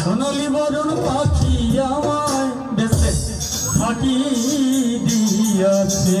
সোনালি বরণ পাখি আমায় বেঁচে ফাঁকি দিয়াছে।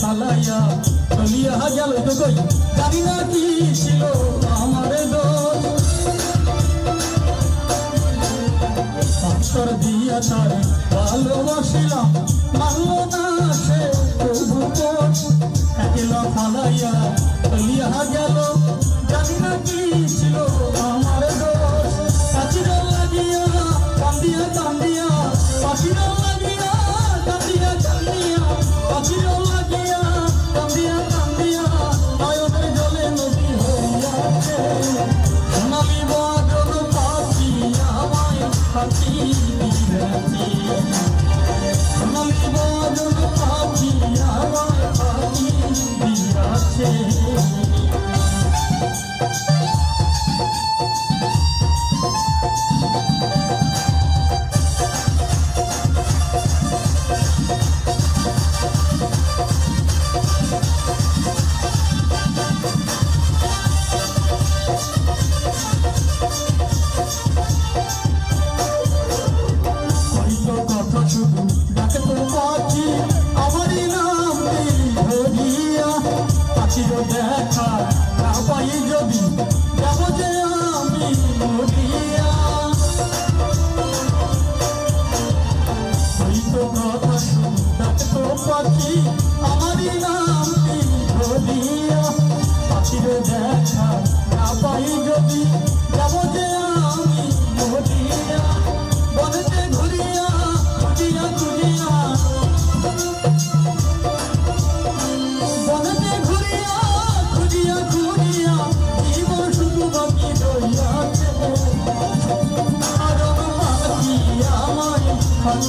পালাইয়া চলিয়া গেল তো কই জানি না কি ছিল আমার দোষ। পাথর দিয়া তার ভালোবাসিলাম, মানল না সে প্রভু একেলা পালাইয়া চলিয়া গেল Yeah. আমার নাম ধরিয়া কাছিল Thank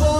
you.